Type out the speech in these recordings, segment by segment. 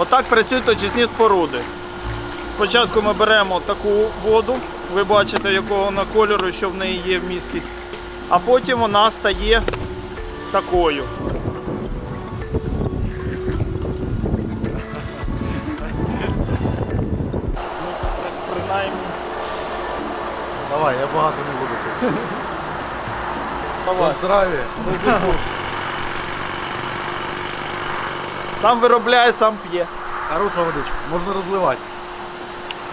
Отак працюють очисні споруди. Спочатку ми беремо таку воду, ви бачите, якого вона кольору, що в неї є вмісткість, а потім вона стає такою. Ну, принаймні. Давай, я багато не буду тут. Давай. За здрав'я. Сам виробляє, сам п'є. Хороша водичка, можна розливати.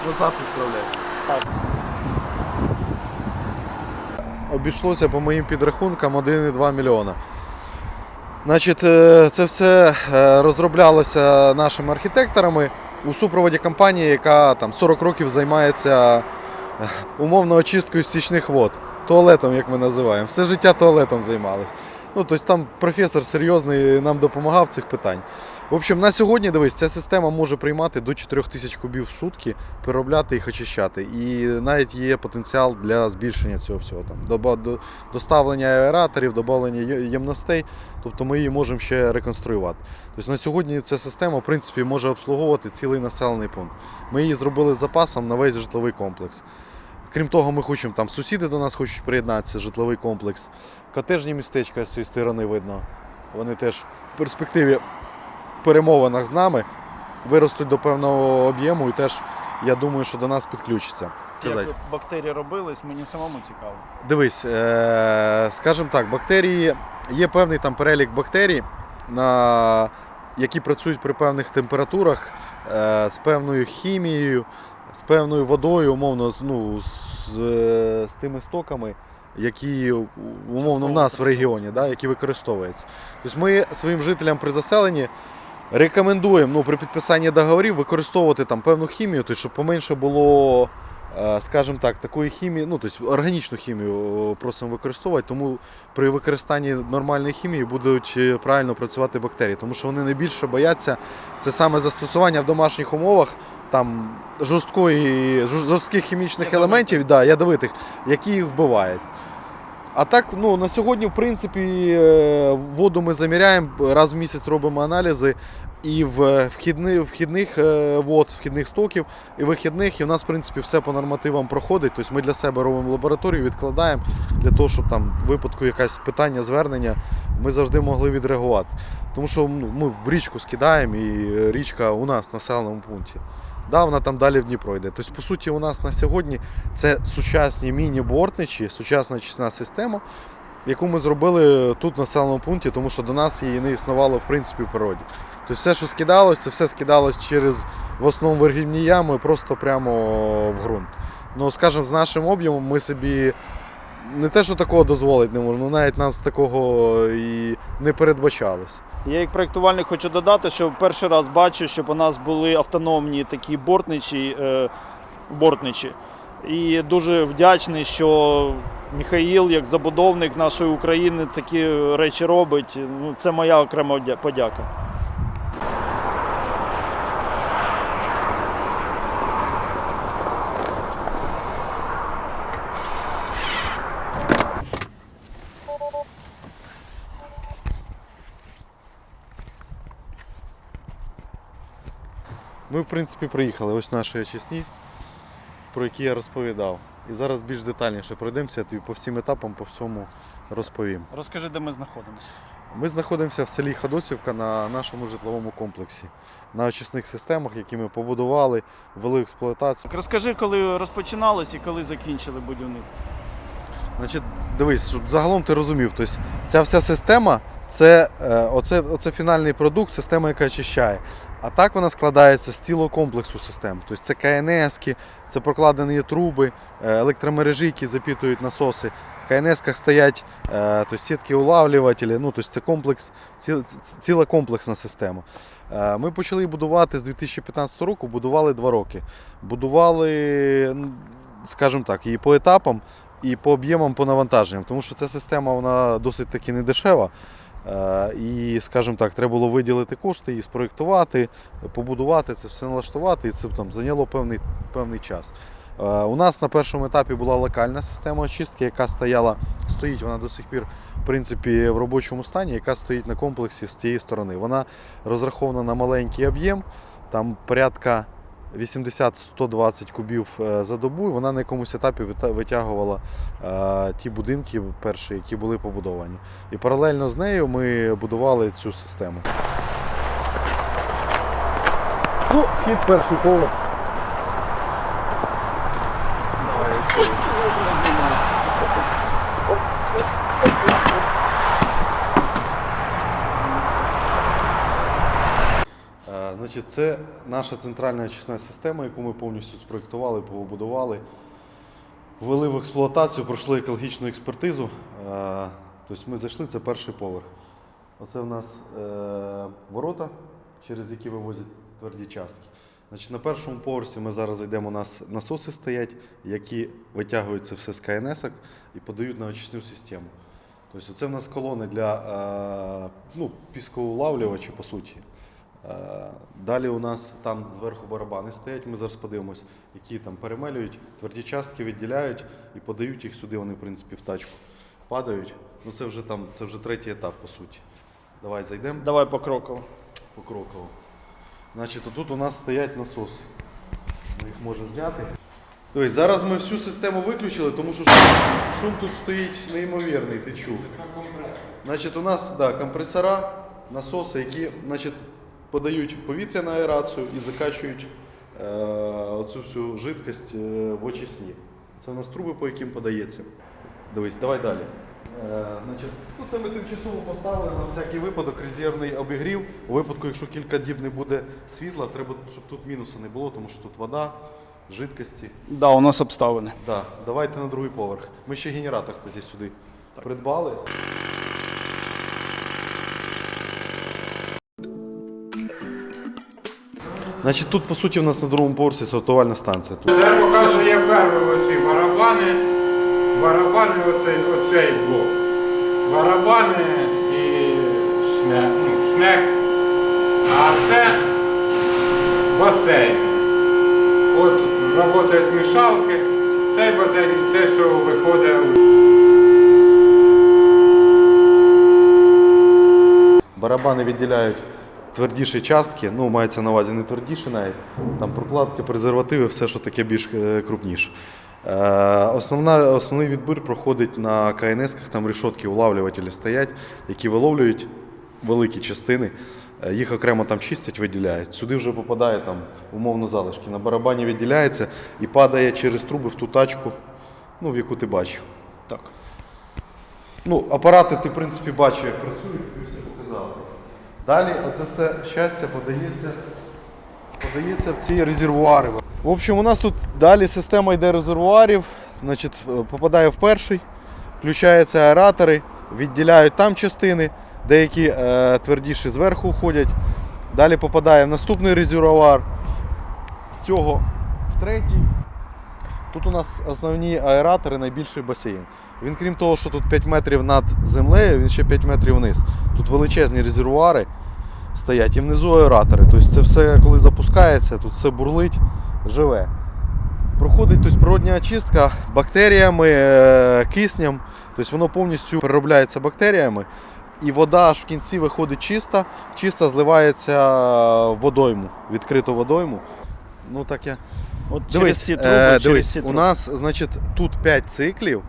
Назад відправляй. Так. Обійшлося по моїм підрахункам 1,2 мільйона. Значить, е, це все е, розроблялося нашими архітекторами у супроводі компанії, яка там 40 років займається е, умовно очисткою стічних вод. Туалетом, як ми називаємо. Все життя туалетом займалися. Ну, тобто там професор серйозний нам допомагав в цих питань. В общем, на сьогодні дивись, ця система може приймати до 4 тисяч кубів в сутки, переробляти їх, очищати. І навіть є потенціал для збільшення цього всього. Там, до- доставлення аераторів, додавлення ємностей. Тобто ми її можемо ще реконструювати. Тобто на сьогодні ця система в принципі, може обслуговувати цілий населений пункт. Ми її зробили з запасом на весь житловий комплекс. Крім того, ми хочемо там сусіди до нас хочуть приєднатися, житловий комплекс. Котежні містечка з цієї сторони видно. Вони теж в перспективі перемовинах з нами виростуть до певного об'єму і теж, я думаю, що до нас підключаться. Як бактерії робились, мені самому цікаво. Дивись, е, скажімо так, бактерії, є певний там перелік бактерій, на, які працюють при певних температурах е, з певною хімією, з певною водою, умовно, з- ну, з, з тими стоками, які умовно в нас в регіоні, да, які використовуються. Тобто ми своїм жителям при заселенні рекомендуємо ну, при підписанні договорів використовувати там певну хімію, тобто, щоб поменше було е, скажімо так, такої хімії, ну тобто органічну хімію просимо використовувати, тому при використанні нормальної хімії будуть е, правильно працювати бактерії, тому що вони найбільше бояться. Це саме застосування в домашніх умовах там жорсткої, жорстких хімічних елементів, да, ядовитих, які їх вбивають. А так, ну на сьогодні, в принципі, е, воду ми заміряємо, раз в місяць робимо аналізи і в вхідни, вхідних е, вод, вхідних стоків, і вихідних, і в нас, в принципі, все по нормативам проходить. Тобто ми для себе робимо лабораторію, відкладаємо для того, щоб там в випадку якесь питання, звернення, ми завжди могли відреагувати. Тому що ну, ми в річку скидаємо, і річка у нас в населеному пункті. Да, вона там далі в Дніпро йде. Тобто, по суті, у нас на сьогодні це сучасні міні-бортничі, сучасна чисна система, яку ми зробили тут в населеному пункті, тому що до нас її не існувало в принципі в природі. Тобто все, що скидалось, це все скидалось через в основному вергівні ями, просто прямо в ґрунт. Ну, скажімо, з нашим об'ємом ми собі не те, що такого дозволити не можемо, ну навіть нам з такого і не передбачалось. Я як проєктувальник хочу додати, що перший раз бачу, щоб у нас були автономні такі бортничі, е, бортничі. І дуже вдячний, що Михаїл, як забудовник нашої України, такі речі робить. Ну, це моя окрема подяка. Ми, в принципі, приїхали. Ось наші очисні, про які я розповідав. І зараз більш детальніше пройдемося, я тобі по всім етапам, по всьому розповім. Розкажи, де ми знаходимося. Ми знаходимося в селі Ходосівка на нашому житловому комплексі, на очисних системах, які ми побудували, ввели в експлуатацію. Розкажи, коли розпочиналось і коли закінчили будівництво. Значить, дивись, щоб загалом ти розумів, тобто ця вся система це е, оце, оце фінальний продукт, система, яка очищає. А так вона складається з цілого комплексу систем. Тобто це КНС, це прокладені труби, е, електромережі, які запітують насоси. В КНС-ках стоять е, тобто сітки улавлювателі, ну, тобто це комплекс, ці- ці- ціла комплексна система. Ми почали будувати з 2015 року, будували два роки. Будували, скажімо так, її по етапам і по об'ємам по навантаженням, тому що ця система вона досить таки не дешева. Е, І, скажімо так, треба було виділити кошти, її спроєктувати, побудувати це все налаштувати, і це там зайняло певний, певний час. Е, У нас на першому етапі була локальна система очистки, яка стояла, стоїть вона до сих пір в принципі, в робочому стані, яка стоїть на комплексі з тієї сторони. Вона розрахована на маленький об'єм. там порядка 80-120 кубів е, за добу, і вона на якомусь етапі витягувала е, ті будинки перші, які були побудовані. І паралельно з нею ми будували цю систему. Ну, вхід перший поверх. Е, Значить, це наша центральна очисна система, яку ми повністю спроєктували, побудували. Ввели в експлуатацію, пройшли екологічну експертизу. Е, Тобто ми зайшли, це перший поверх. Оце в нас е, ворота, через які вивозять тверді частки. Значить, на першому поверсі ми зараз зайдемо, у нас насоси стоять, які витягують це все з КНС і подають на очисну систему. Тобто це в нас колони для е, ну, піскоулавлювачі, по суті. Е, Далі у нас там зверху барабани стоять. Ми зараз подивимось, які там перемелюють, тверді частки відділяють і подають їх сюди. Вони, в принципі, в тачку падають. Ну це вже там, це вже третій етап, по суті. Давай зайдемо Давай покроково. покроково. Значить, тут у нас стоять насоси. Ми їх можемо зняти. Тобто, зараз ми всю систему виключили, тому що шум, шум тут стоїть неймовірний, ти чув. Значить, у нас да, компресора, насоси, які значить, подають повітря на аерацію і закачують е, оцю всю жидкость е, в очисні. Це у нас труби, по яким подається. Дивись, давай далі. Е, значить, ну це ми тимчасово поставили на всякий випадок резервний обігрів. У випадку, якщо кілька діб не буде світла, треба, щоб тут мінуса не було, тому що тут вода, жидкості. Да, у нас обставини. Да, давайте на другий поверх. Ми ще генератор, кстати, сюди придбали. Значить, тут, по суті, у нас на другому поверсі сортувальна станція. Тут Це показує перші оці барабани, барабани оцей, оцей блок. Барабани і шнек, ну, шнек. А це басейн. От працюють мішалки, цей басейн і це, що виходить. барабани відділяють твердіші частки, ну, мається на увазі не твердіші навіть, там прокладки, презервативи, все, що таке більш е, крупніше. Е, основна, основний відбір проходить на КНС-ках, там решотки улавлювателі стоять, які виловлюють великі частини. Е, Їх окремо там чистять, виділяють. Сюди вже попадає там умовно залишки. На барабані відділяється і падає через труби в ту тачку, ну, в яку ти бачив. Так. Ну, апарати ти, в принципі, бачив, як працюють, тобі все показали. Далі оце все щастя подається, подається в ці резервуари. В общем, у нас тут далі система йде резервуарів, значить, е, попадає в перший, включаються аератори, відділяють там частини, деякі е, твердіші зверху ходять. Далі попадає в наступний резервуар, з цього в третій. Тут у нас основні аератори, найбільший басейн. Він, крім того, що тут 5 метрів над землею, він ще 5 метрів вниз. Тут величезні резервуари стоять і внизу аератори. Тобто це все, коли запускається, тут все бурлить, живе. Проходить тобто, природня очистка бактеріями, е, киснем. Тобто воно повністю переробляється бактеріями. І вода аж в кінці виходить чиста, чиста зливається в водойму, відкриту водойму. Ну так я От Дивись, через ці труби, е, через дивись ці у нас, значить, тут 5 циклів,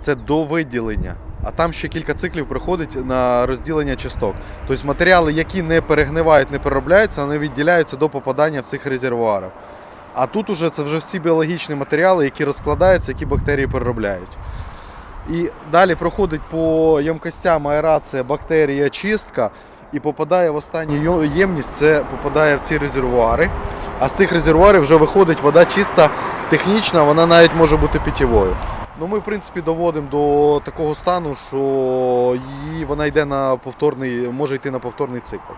це до виділення. А там ще кілька циклів приходить на розділення часток. Тобто матеріали, які не перегнивають, не переробляються, вони відділяються до попадання в цих резервуарів. А тут уже це вже всі біологічні матеріали, які розкладаються, які бактерії переробляють. І далі проходить по ємкостям аерація, бактерія, чистка і попадає в останню ємність, це попадає в ці резервуари. А з цих резервуарів вже виходить вода чиста, технічна, вона навіть може бути питєвою. Ну, ми, в принципі, доводимо до такого стану, що її, вона йде на повторний, може йти на повторний цикл.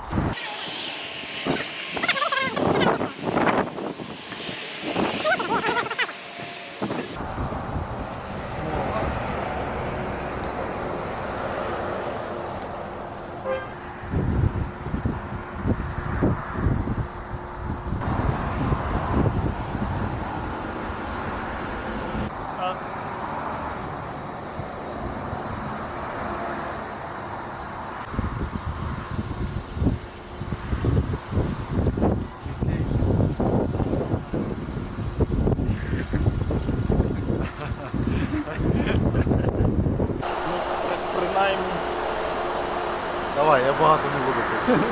Давай, я багато не буду пити.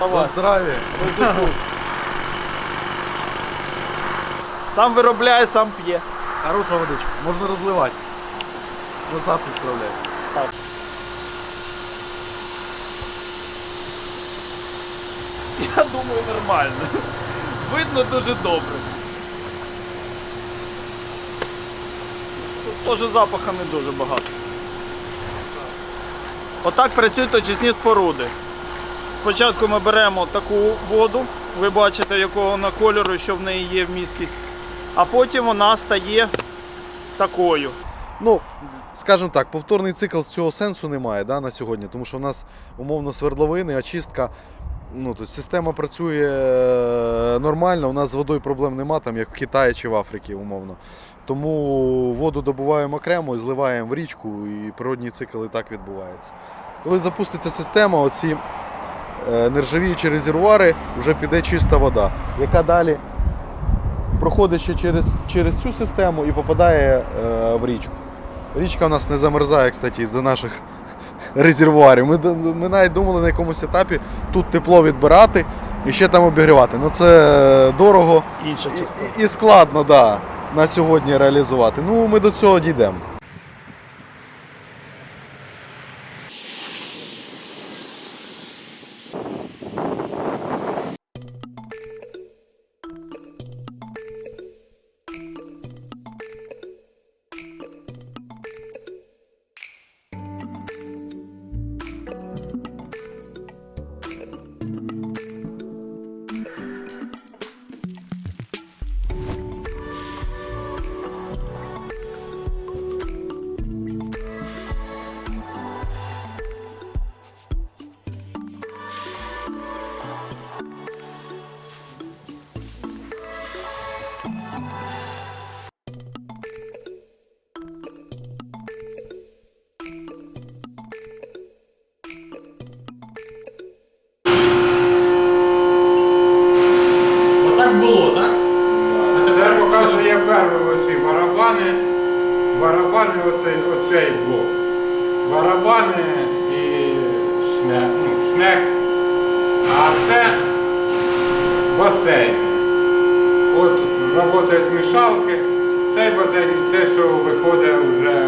За Давай. здрав'я. Сам виробляє, сам п'є. Хороша водичка, можна розливати. Назад відправляй. Я думаю, нормально. Видно дуже добре. Тут теж запаха не дуже багато. Отак працюють очисні споруди. Спочатку ми беремо таку воду, ви бачите, якого вона кольору, що в неї є вмісткість, а потім вона стає такою. Ну, скажімо так, повторний цикл з цього сенсу немає да, на сьогодні, тому що в нас умовно свердловини, очистка. Ну, тобто система працює е, нормально, у нас з водою проблем нема, там, як в Китаї чи в Африці, умовно. Тому воду добуваємо окремо і зливаємо в річку, і природній цикл і так відбувається. Коли запуститься система, оці е, нержавіючі резервуари, вже піде чиста вода, яка далі проходить ще через, через цю систему і попадає е, в річку. Річка у нас не замерзає, кстати, із-за наших резервуарів. Ми, ми навіть думали на якомусь етапі тут тепло відбирати і ще там обігрівати. Ну це дорого Інша і, і, і складно да, на сьогодні реалізувати. Ну, ми до цього дійдемо. Ну. А це басейн. От працюють мішалки, цей басейн це, що виходить вже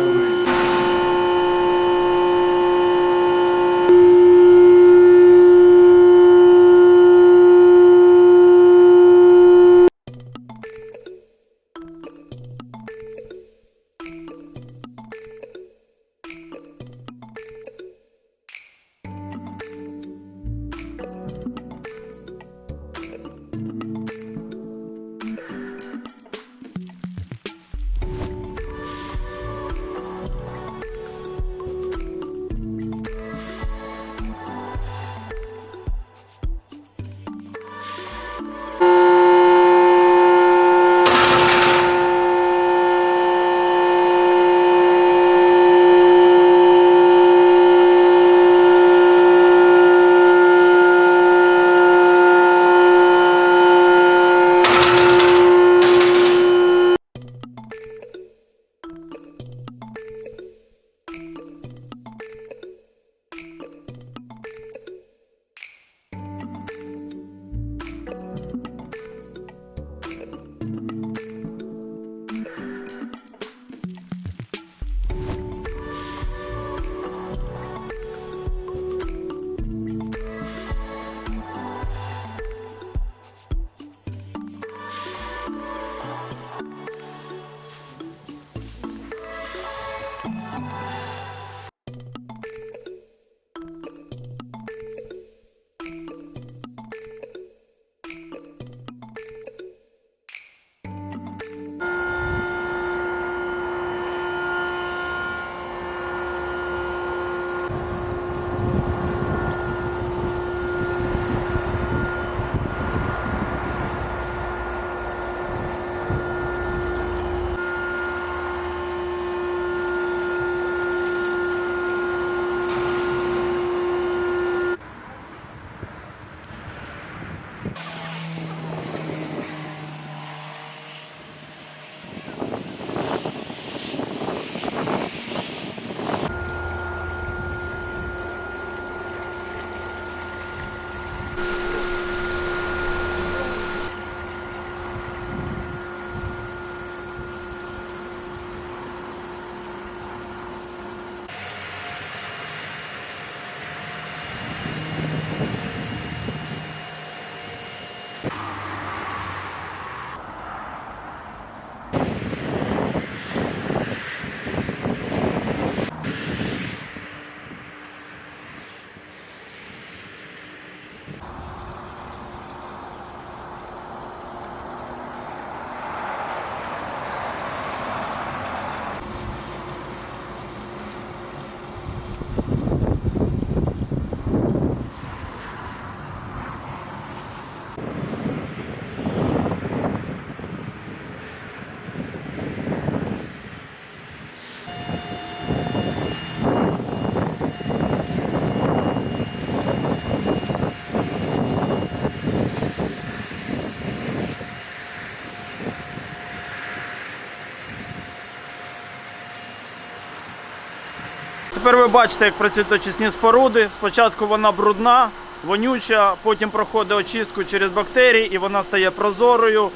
Тепер ви бачите, як працюють очисні споруди. Спочатку вона брудна, вонюча, потім проходить очистку через бактерії і вона стає прозорою,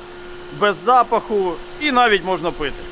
без запаху і навіть можна пити.